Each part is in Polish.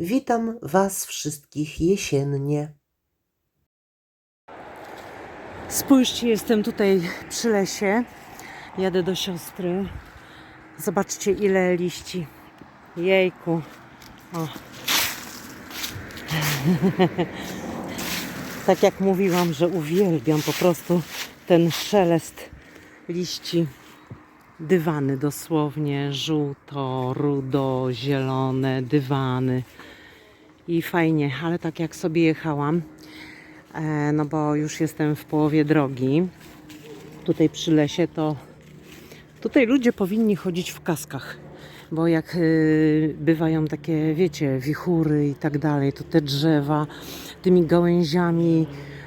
Witam Was wszystkich jesiennie. Spójrzcie, jestem tutaj przy lesie. Jadę do siostry. Zobaczcie, ile liści. Jejku. O. tak jak mówiłam, że uwielbiam po prostu ten szelest liści. Dywany dosłownie, żółto, rudo, zielone, dywany. I fajnie, ale tak jak sobie jechałam, e, no bo już jestem w połowie drogi, tutaj przy lesie, to tutaj ludzie powinni chodzić w kaskach. Bo jak y, bywają takie, wiecie, wichury i tak dalej, to te drzewa tymi gałęziami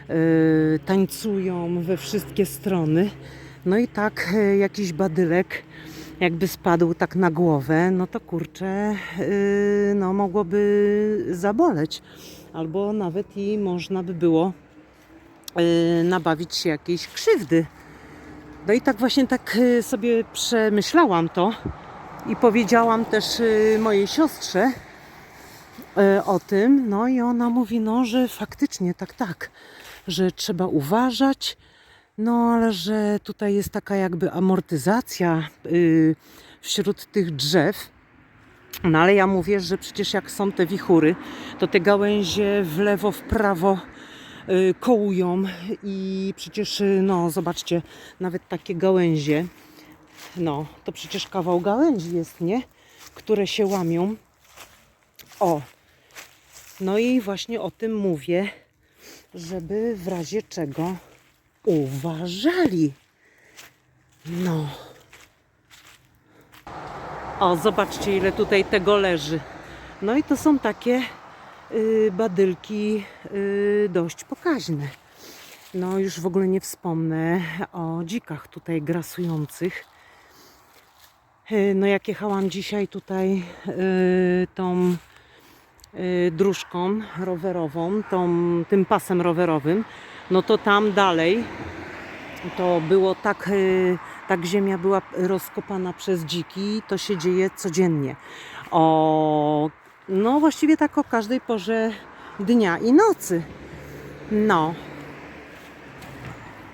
y, tańcują we wszystkie strony. No i tak jakiś badylek jakby spadł tak na głowę, no to kurczę, y, no mogłoby zaboleć. Albo nawet i można by było y, nabawić się jakiejś krzywdy. No i tak właśnie tak y, sobie przemyślałam to i powiedziałam też mojej siostrze o tym. No i ona mówi, no, że faktycznie tak, tak, że trzeba uważać, no ale że tutaj jest taka jakby amortyzacja y, wśród tych drzew. No ale ja mówię, że przecież jak są te wichury, to te gałęzie w lewo, w prawo y, kołują i przecież, y, no zobaczcie, nawet takie gałęzie, no to przecież kawał gałęzi jest, nie? Które się łamią. O, no i właśnie o tym mówię, żeby w razie czego uważali. No. O, zobaczcie, ile tutaj tego leży. No i to są takie y, badylki y, dość pokaźne. No, już w ogóle nie wspomnę o dzikach tutaj grasujących. Y, no, jak jechałam dzisiaj tutaj y, tą y, dróżką rowerową, tą, tym pasem rowerowym, no to tam dalej to było tak, y, tak ziemia była rozkopana przez dziki, to się dzieje codziennie. O, no właściwie tak o każdej porze dnia i nocy. No.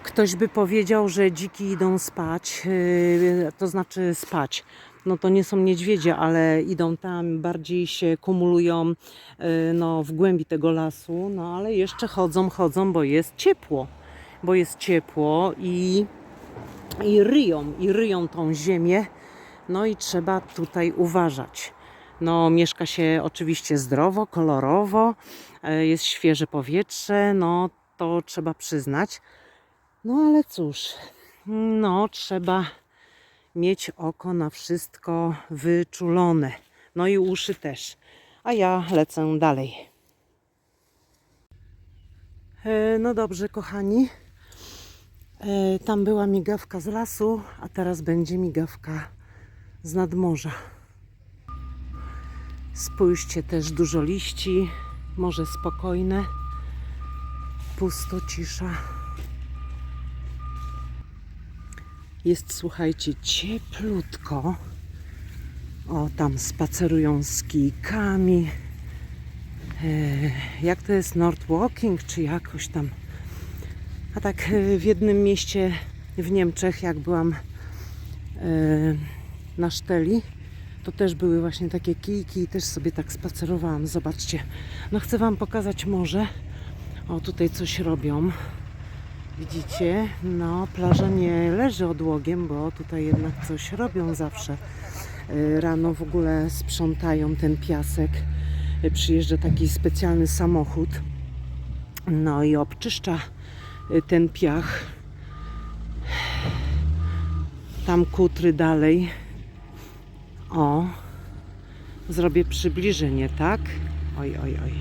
Ktoś by powiedział, że dziki idą spać, y, to znaczy spać. No to nie są niedźwiedzie, ale idą tam, bardziej się kumulują y, no, w głębi tego lasu, no ale jeszcze chodzą, chodzą, bo jest ciepło. Bo jest ciepło i, i ryją, i ryją tą ziemię. No i trzeba tutaj uważać. No, mieszka się oczywiście zdrowo, kolorowo, y, jest świeże powietrze, no to trzeba przyznać. No ale cóż, no trzeba mieć oko na wszystko wyczulone. No i uszy też. A ja lecę dalej. E, No dobrze, kochani. E, Tam była migawka z lasu, a teraz będzie migawka z nadmorza. Spójrzcie, też dużo liści, morze spokojne, pusto, cisza. Jest, słuchajcie, cieplutko. O, tam spacerują z kijkami. E, jak to jest North Walking, czy jakoś tam. A tak e, w jednym mieście w Niemczech, jak byłam e, na Szteli, to też były właśnie takie kijki i też sobie tak spacerowałam. Zobaczcie. No chcę Wam pokazać morze. O, tutaj coś robią. Widzicie, no plaża nie leży odłogiem, bo tutaj jednak coś robią zawsze. Y, Rano w ogóle sprzątają ten piasek. Y, Przyjeżdża taki specjalny samochód. No i obczyszcza y, ten piach. Tam kutry dalej. O, zrobię przybliżenie, tak? Oj, oj, oj.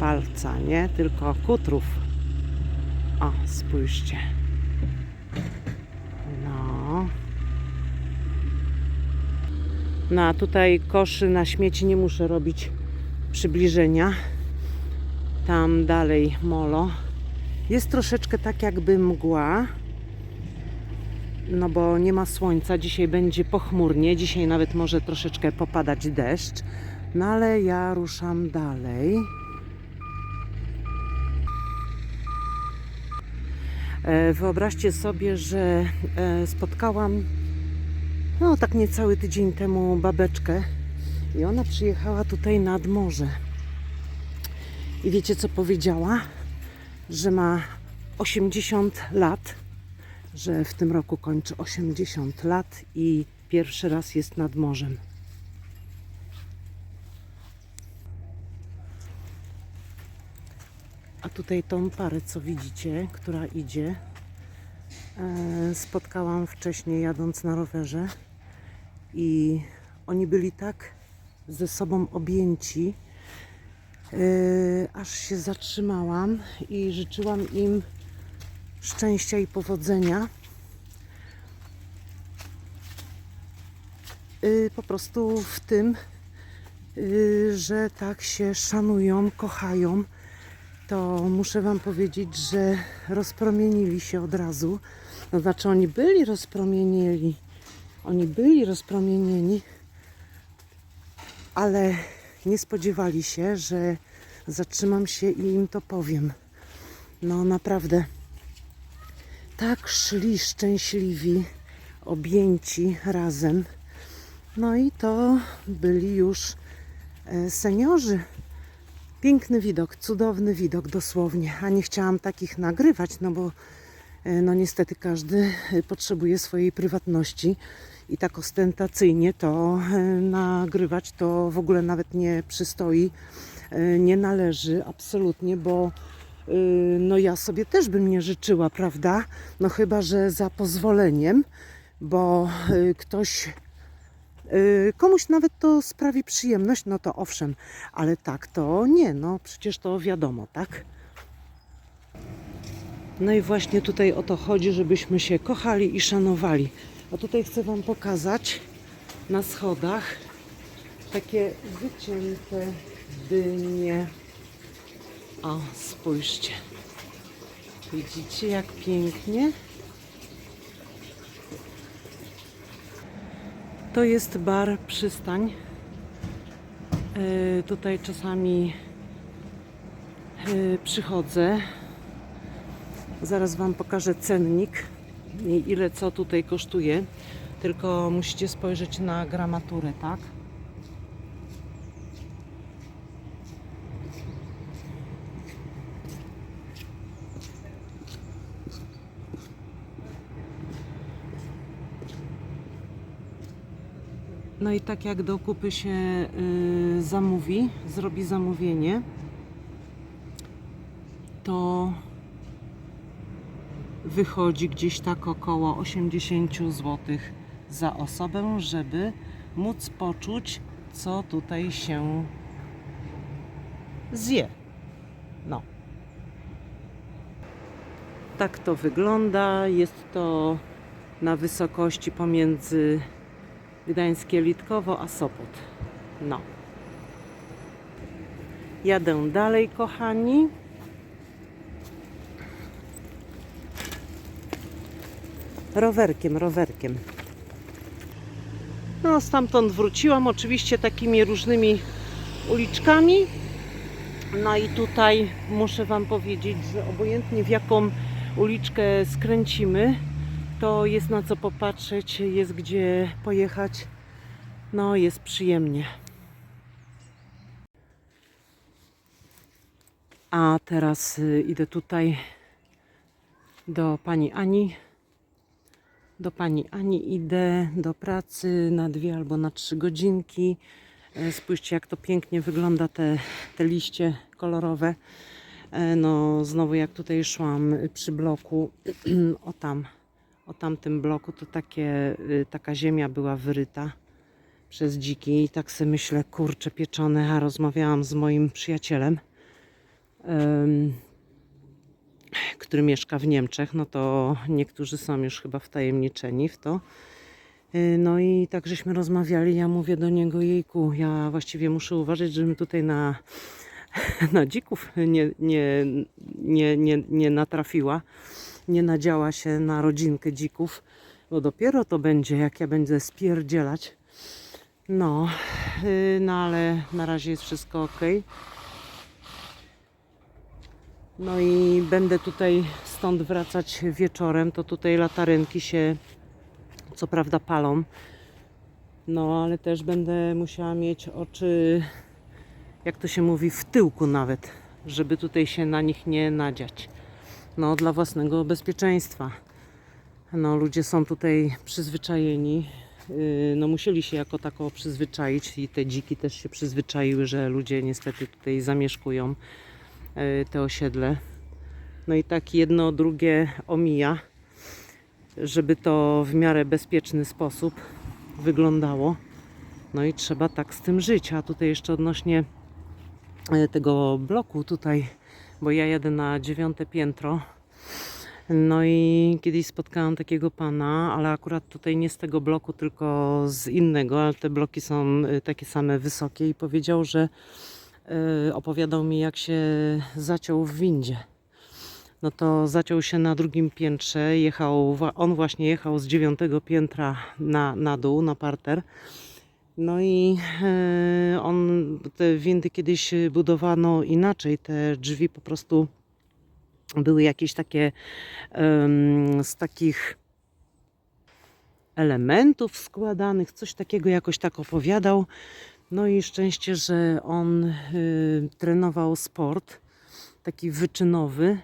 Palca, nie? Tylko kutrów. O, spójrzcie. No. No a tutaj koszy na śmieci nie muszę robić przybliżenia. Tam dalej molo. Jest troszeczkę tak jakby mgła. No bo nie ma słońca. Dzisiaj będzie pochmurnie. Dzisiaj nawet może troszeczkę popadać deszcz. No ale ja ruszam dalej. Wyobraźcie sobie, że e, spotkałam no tak niecały tydzień temu babeczkę i ona przyjechała tutaj nad morze. I wiecie co powiedziała? Że ma 80 lat, że w tym roku kończy 80 lat i pierwszy raz jest nad morzem. A tutaj tą parę, co widzicie, która idzie, e, spotkałam wcześniej jadąc na rowerze. I oni byli tak ze sobą objęci, e, aż się zatrzymałam i życzyłam im szczęścia i powodzenia. Y, Po prostu w tym, że tak się szanują, kochają, to muszę Wam powiedzieć, że rozpromienili się od razu. To znaczy, oni byli rozpromienieni, oni byli rozpromienieni, ale nie spodziewali się, że zatrzymam się i im to powiem. No naprawdę, tak szli szczęśliwi, objęci razem. No i to byli już e, seniorzy. Piękny widok, cudowny widok dosłownie, a nie chciałam takich nagrywać, no bo e, no niestety każdy e, potrzebuje swojej prywatności i tak ostentacyjnie to e, nagrywać to w ogóle nawet nie przystoi, nie należy absolutnie, bo no ja sobie też bym nie życzyła, prawda? No chyba, że za pozwoleniem, bo ktoś komuś nawet to sprawi przyjemność, no to owszem, ale tak to nie, no przecież to wiadomo, tak? No i właśnie tutaj o to chodzi, żebyśmy się kochali i szanowali. A tutaj chcę Wam pokazać na schodach takie wycięte dynie. O, spójrzcie. Widzicie jak pięknie? To jest bar przystań. Yy, tutaj czasami yy, przychodzę. Zaraz Wam pokażę cennik i ile co tutaj kosztuje. Tylko musicie spojrzeć na gramaturę, tak? No i tak jak do kupy się y, zamówi, zrobi zamówienie, to wychodzi gdzieś tak około 80 zł za osobę, żeby móc poczuć, co tutaj się zje. No. Tak to wygląda. Jest to na wysokości pomiędzy Gdańskie Litkowo, a Sopot. No. Jadę dalej, kochani. Rowerkiem, rowerkiem. No, stamtąd wróciłam, oczywiście takimi różnymi uliczkami. No i tutaj muszę Wam powiedzieć, że obojętnie w jaką uliczkę skręcimy, to jest na co popatrzeć, jest gdzie pojechać. No, jest przyjemnie. A teraz y, idę tutaj do pani Ani. Do pani Ani idę do pracy na dwie albo na trzy godzinki. E, Spójrzcie, jak to pięknie wygląda te, te liście kolorowe. E, No, znowu jak tutaj szłam y, przy bloku, o tam, o tamtym bloku, to takie, y, taka ziemia była wyryta przez dziki i tak sobie myślę, kurczę pieczone, a rozmawiałam z moim przyjacielem, em, który mieszka w Niemczech, no to niektórzy są już chyba wtajemniczeni w to. Y, No i tak żeśmy rozmawiali, ja mówię do niego, jejku, ja właściwie muszę uważać, żebym tutaj na, na dzików nie, nie, nie, nie, nie natrafiła, nie nadziała się na rodzinkę dzików, bo dopiero to będzie, jak ja będę spierdzielać. No, yy, no ale na razie jest wszystko ok. No i będę tutaj stąd wracać wieczorem. To tutaj latarynki się co prawda palą. No, ale też będę musiała mieć oczy, jak to się mówi, w tyłku nawet, żeby tutaj się na nich nie nadziać. No, dla własnego bezpieczeństwa. No, ludzie są tutaj przyzwyczajeni. Yy, No, musieli się jako tako przyzwyczaić i te dziki też się przyzwyczaiły, że ludzie niestety tutaj zamieszkują yy, te osiedle. No i tak jedno drugie omija, żeby to w miarę bezpieczny sposób wyglądało. No i trzeba tak z tym żyć. A tutaj jeszcze odnośnie e, tego bloku tutaj, bo ja jadę na dziewiąte piętro. No i kiedyś spotkałam takiego pana, ale akurat tutaj nie z tego bloku, tylko z innego, ale te bloki są y, takie same wysokie i powiedział, że y, opowiadał mi jak się zaciął w windzie. No to zaciął się na drugim piętrze, jechał, on właśnie jechał z dziewiątego piętra na, na dół, na parter. No i e, on, te windy kiedyś budowano inaczej, te drzwi po prostu były jakieś takie z takich elementów składanych, coś takiego jakoś tak opowiadał. No i szczęście, że on y, trenował sport, taki wyczynowy,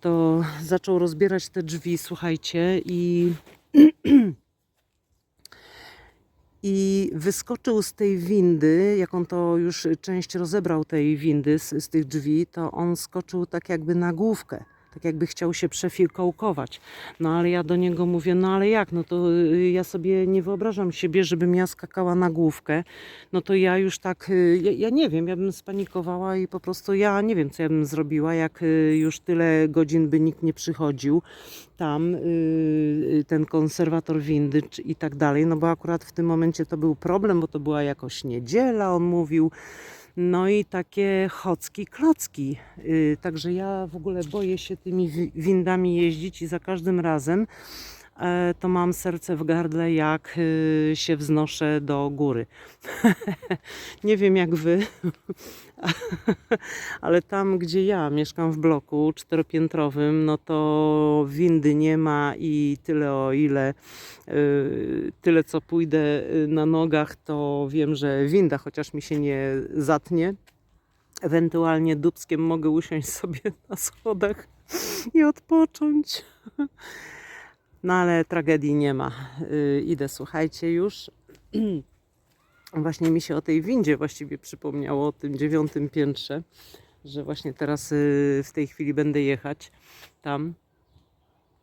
to zaczął rozbierać te drzwi, słuchajcie, i i wyskoczył z tej windy, jak on to już część rozebrał tej windy z, z tych drzwi, to on skoczył tak jakby na główkę. Tak jakby chciał się przefilkołkować. No ale ja do niego mówię, no ale jak? No to y, ja sobie nie wyobrażam siebie, żebym ja skakała na główkę. No to ja już tak, y, ja, ja nie wiem, ja bym spanikowała i po prostu ja nie wiem, co ja bym zrobiła, jak y, już tyle godzin by nikt nie przychodził tam ten konserwator windy i tak dalej, no bo akurat w tym momencie to był problem, bo to była jakoś niedziela, on mówił. No i takie chocki, klocki. Y, Także ja w ogóle boję się tymi wi- windami jeździć i za każdym razem to mam serce w gardle, jak y, się wznoszę do góry. Nie wiem jak wy, ale tam gdzie ja mieszkam w bloku czteropiętrowym, no to windy nie ma i tyle o ile, y, tyle co pójdę y, na nogach, to wiem, że winda chociaż mi się nie zatnie. Ewentualnie dubskiem mogę usiąść sobie na schodach i odpocząć. No ale tragedii nie ma. Y, idę, słuchajcie, już. Właśnie mi się o tej windzie właściwie przypomniało, o tym dziewiątym piętrze, że właśnie teraz y, w tej chwili będę jechać tam.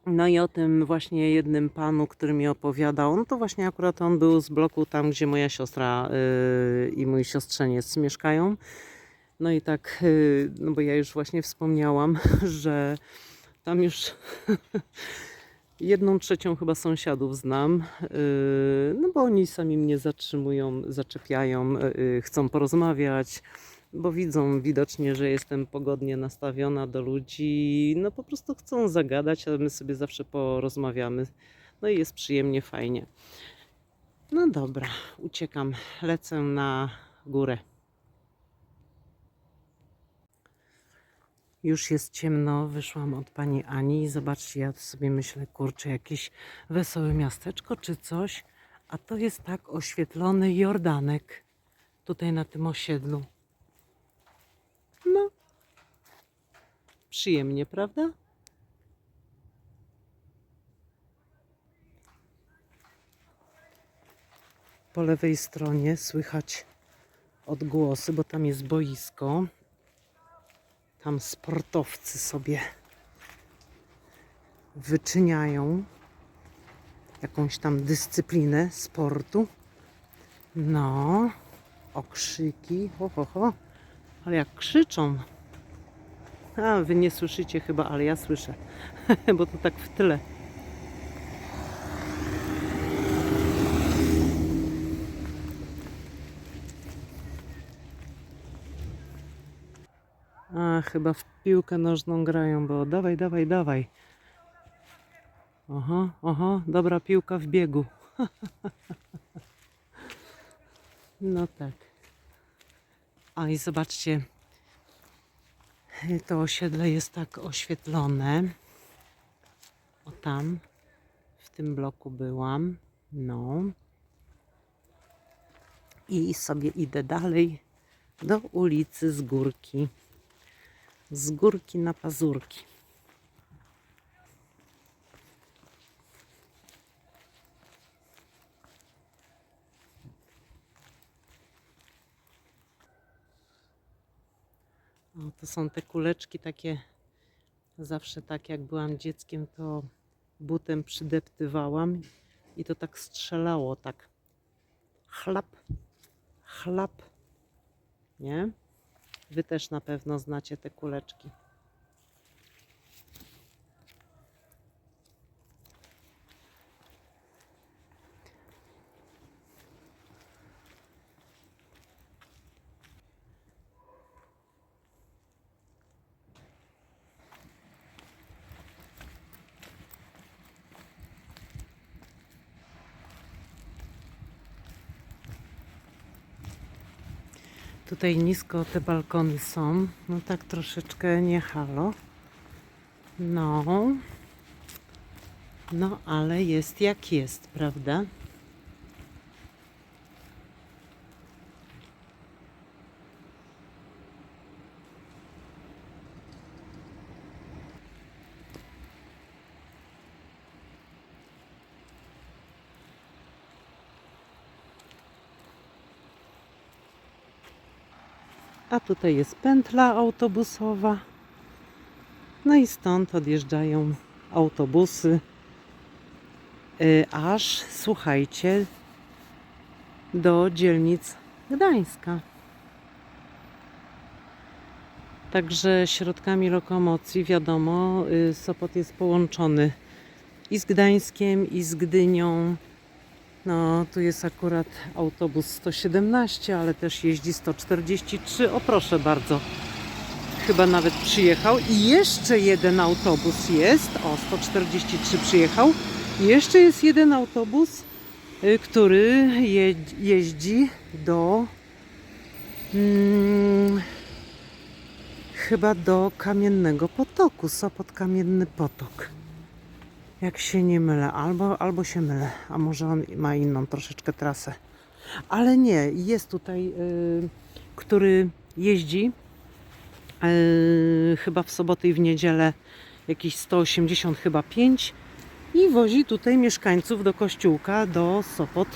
No i o tym właśnie jednym panu, który mi opowiadał, no to właśnie akurat on był z bloku tam, gdzie moja siostra y, i mój siostrzeniec mieszkają. No i tak, y, no bo ja już właśnie wspomniałam, że tam już jedną trzecią chyba sąsiadów znam, yy, no bo oni sami mnie zatrzymują, zaczepiają, yy, chcą porozmawiać, bo widzą widocznie, że jestem pogodnie nastawiona do ludzi, no po prostu chcą zagadać, ale my sobie zawsze porozmawiamy, no i jest przyjemnie, fajnie. No dobra, uciekam, lecę na górę. Już jest ciemno, wyszłam od pani Ani i zobaczcie, ja sobie myślę, kurczę, jakieś wesołe miasteczko czy coś, a to jest tak oświetlony Jordanek tutaj na tym osiedlu. No, przyjemnie, prawda? Po lewej stronie słychać odgłosy, bo tam jest boisko. Tam sportowcy sobie wyczyniają jakąś tam dyscyplinę sportu. No, okrzyki, ho, ho, ho. Ale jak krzyczą. A, wy nie słyszycie chyba, ale ja słyszę, bo to tak w tyle. A, chyba w piłkę nożną grają, bo dawaj, dawaj, dawaj. Aha, aha, dobra piłka w biegu. No tak. A i zobaczcie, to osiedle jest tak oświetlone. O tam, w tym bloku byłam. No. I sobie idę dalej do ulicy z górki. Z górki na pazurki. O, to są te kuleczki takie, zawsze tak jak byłam dzieckiem, to butem przydeptywałam i to tak strzelało, tak chlap, chlap, nie? Wy też na pewno znacie te kuleczki. Tutaj nisko te balkony są. No tak troszeczkę nie halo. No. No, ale jest jak jest, prawda? A tutaj jest pętla autobusowa. No i stąd odjeżdżają autobusy. y, Aż, słuchajcie, do dzielnic Gdańska. Także środkami lokomocji, wiadomo, y, Sopot jest połączony i z Gdańskiem, i z Gdynią. No, tu jest akurat autobus 117, ale też jeździ 143. O, proszę bardzo. Chyba nawet przyjechał. I jeszcze jeden autobus jest. O, 143 przyjechał. I jeszcze jest jeden autobus, y, który je, jeździ do. Mm, chyba do Kamiennego Potoku. Sopot Kamienny Potok. Jak się nie mylę, albo, albo się mylę, a może on ma inną troszeczkę trasę. Ale nie, jest tutaj, y, który jeździ y, chyba w soboty i w niedzielę jakieś 180 chyba 5 i wozi tutaj mieszkańców do kościółka, do Sopot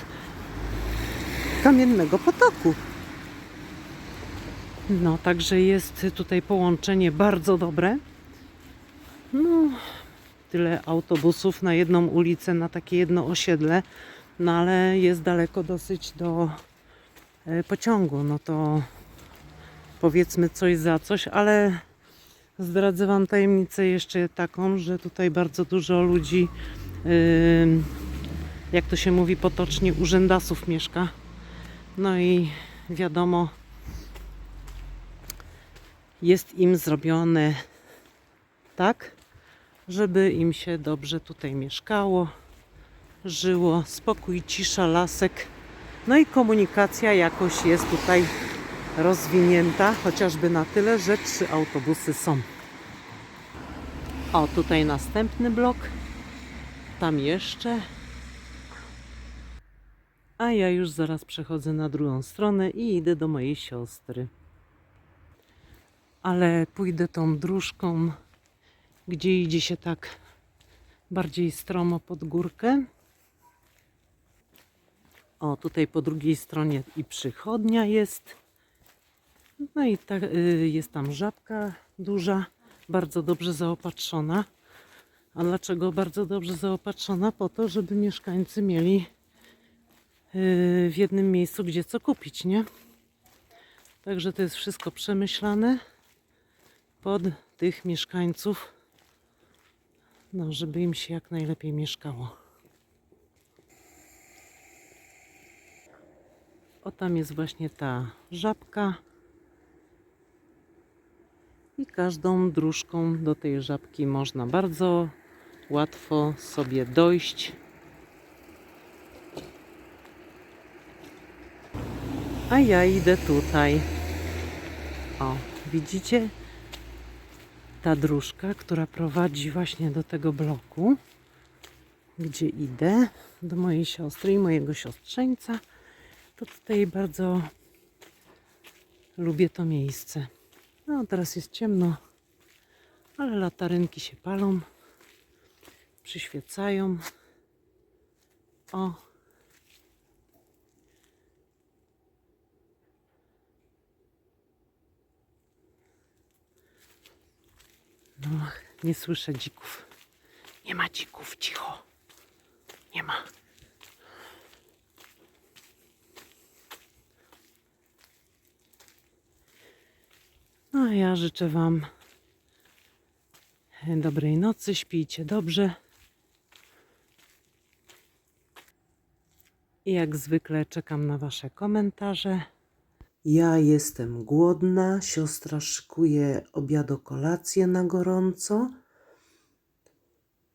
Kamiennego Potoku. No, także jest tutaj połączenie bardzo dobre. No, tyle autobusów na jedną ulicę, na takie jedno osiedle, no ale jest daleko dosyć do e, pociągu. No to powiedzmy coś za coś, ale zdradzę Wam tajemnicę jeszcze taką, że tutaj bardzo dużo ludzi, ym, jak to się mówi potocznie, urzędasów mieszka. No i wiadomo, jest im zrobione tak, żeby im się dobrze tutaj mieszkało, żyło, spokój, cisza, lasek. No i komunikacja jakoś jest tutaj rozwinięta, chociażby na tyle, że trzy autobusy są. O, tutaj następny blok, tam jeszcze. A ja już zaraz przechodzę na drugą stronę i idę do mojej siostry. Ale pójdę tą dróżką gdzie idzie się tak bardziej stromo pod górkę. O, tutaj po drugiej stronie i przychodnia jest. No i ta, y, jest tam żabka duża, bardzo dobrze zaopatrzona. A dlaczego bardzo dobrze zaopatrzona? Po to, żeby mieszkańcy mieli y, w jednym miejscu gdzie co kupić, nie? Także to jest wszystko przemyślane pod tych mieszkańców no, żeby im się jak najlepiej mieszkało. O, tam jest właśnie ta żabka. I każdą dróżką do tej żabki można bardzo łatwo sobie dojść. A ja idę tutaj. O, widzicie? Ta dróżka, która prowadzi właśnie do tego bloku, gdzie idę, do mojej siostry i mojego siostrzeńca, to tutaj bardzo lubię to miejsce. No, teraz jest ciemno, ale latarynki się palą, przyświecają. O, No, nie słyszę dzików. Nie ma dzików, cicho. Nie ma. No, a ja życzę Wam dobrej nocy, śpijcie dobrze. I jak zwykle czekam na Wasze komentarze. Ja jestem głodna, siostra szykuje obiado kolację na gorąco.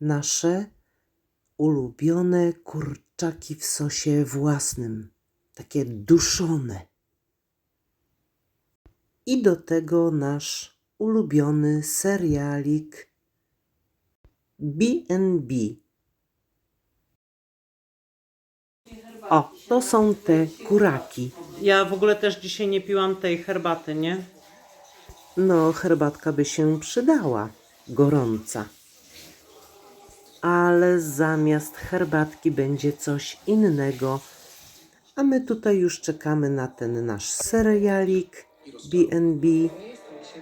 Nasze ulubione kurczaki w sosie własnym, takie duszone. I do tego nasz ulubiony serialik B&B. O, to są te kuraki. Ja w ogóle też dzisiaj nie piłam tej herbaty, nie? No, herbatka by się przydała, gorąca. Ale zamiast herbatki będzie coś innego. A my tutaj już czekamy na ten nasz serialik B&B,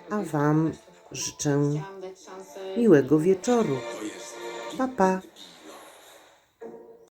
a Wam życzę miłego wieczoru. Pa, pa.